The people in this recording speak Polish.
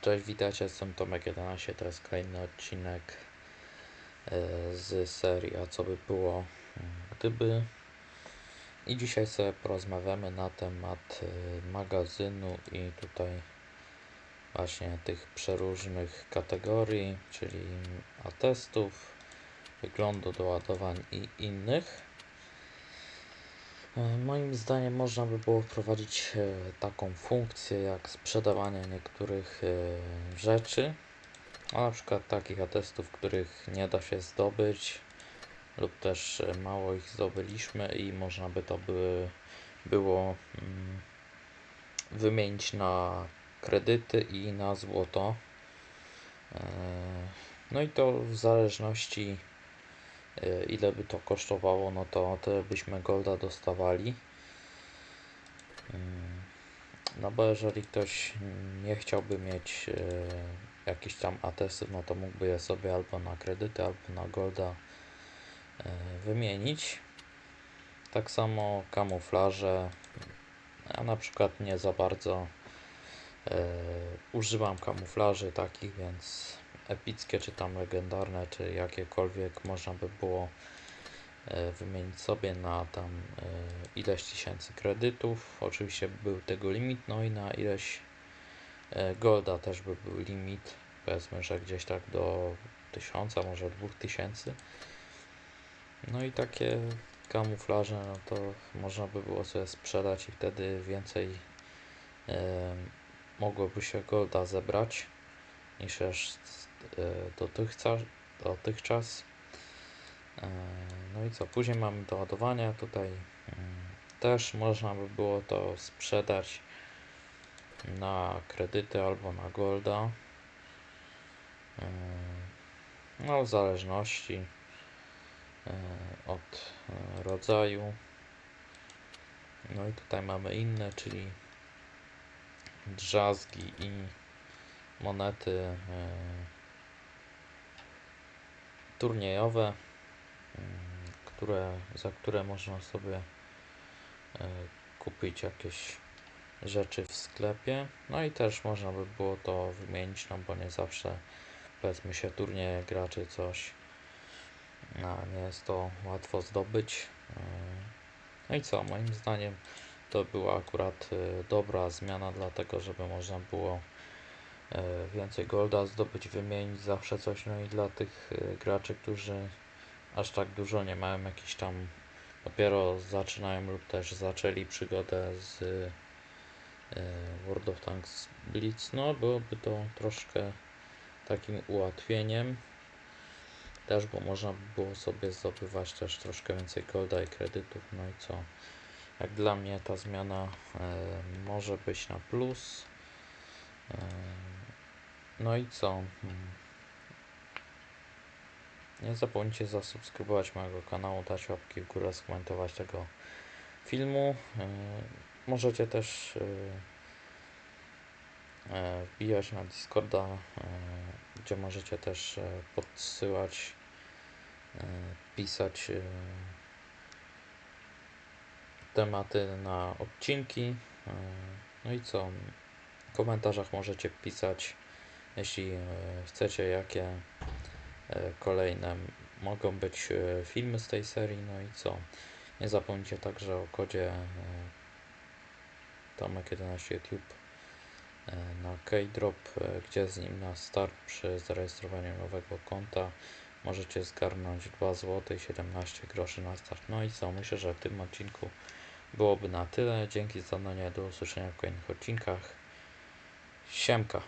Cześć, witajcie, jestem Tomek11, to jest kolejny odcinek e, z serii A co by było mm, gdyby i dzisiaj sobie porozmawiamy na temat e, magazynu i tutaj właśnie tych przeróżnych kategorii, czyli atestów, wyglądu doładowań i innych. E, Moim zdaniem można by było wprowadzić e, taką funkcję jak sprzedawanie niektórych e, rzeczy, a na przykład takich atestów, których nie da się zdobyć lub też mało ich zdobyliśmy i można by to by, było mm, wymienić na kredyty i na złoto. No i to w zależności ile by to kosztowało, no to tyle byśmy golda dostawali. Mm, No bo jeżeli ktoś nie chciałby mieć e, jakichś tam atestów, no to mógłby je sobie albo na kredyty, albo na golda e, wymienić. Tak samo kamuflaże. Ja na przykład nie za bardzo e, używam kamuflaży takich, więc epickie, czy tam legendarne, czy jakiekolwiek można by było e, wymienić sobie na tam e, ileś tysięcy kredytów. Oczywiście był tego limit, no i na ileś e, golda też by był limit. Powiedzmy, że gdzieś tak do tysiąca, może dwóch tysięcy. No i takie kamuflaże, no to można by było sobie sprzedać i wtedy więcej mogłoby się golda zebrać niż aż e, dotychczas. dotychczas. E, No i co, później mamy doładowania, tutaj mm, też można by było to sprzedać na kredyty albo na golda. E, No w zależności e, od e, rodzaju. No i tutaj mamy inne, czyli drzazgi i monety e, turniejowe, mm, które, za które można sobie e, kupić jakieś rzeczy w sklepie. No i też można by było to wymienić, no bo nie zawsze powiedzmy się turnieje gra czy coś. No, nie jest to łatwo zdobyć. E, No i co, moim zdaniem to była akurat e, dobra zmiana, dlatego żeby można było więcej golda zdobyć, wymienić zawsze coś. No i dla tych e, graczy, którzy aż tak dużo nie mają, jakiś tam dopiero zaczynają lub też zaczęli przygodę z e, World of Tanks Blitz, no byłoby to troszkę takim ułatwieniem też, bo można by było sobie zdobywać też troszkę więcej golda i kredytów, no i co? Jak dla mnie ta zmiana e, może być na plus. E, no i co? Hmm. Nie zapomnijcie zasubskrybować mojego kanału, dać łapki w górę, skomentować tego filmu. E, możecie też e, e, wbijać na Discorda, e, gdzie możecie też podsyłać, pisać tematy na odcinki. No i co? W komentarzach możecie pisać, jeśli e, chcecie, jakie e, kolejne mogą być e, filmy z tej serii. No i co? Nie zapomnijcie także o kodzie e, Tomek11 YouTube na Keydrop, gdzie z nim na start przy zarejestrowaniu nowego konta możecie zgarnąć 2 zł 17 groszy na start. No i co? Myślę, że w tym odcinku byłoby na tyle. Dzięki za oglądanie, do usłyszenia w kolejnych odcinkach. Siemka.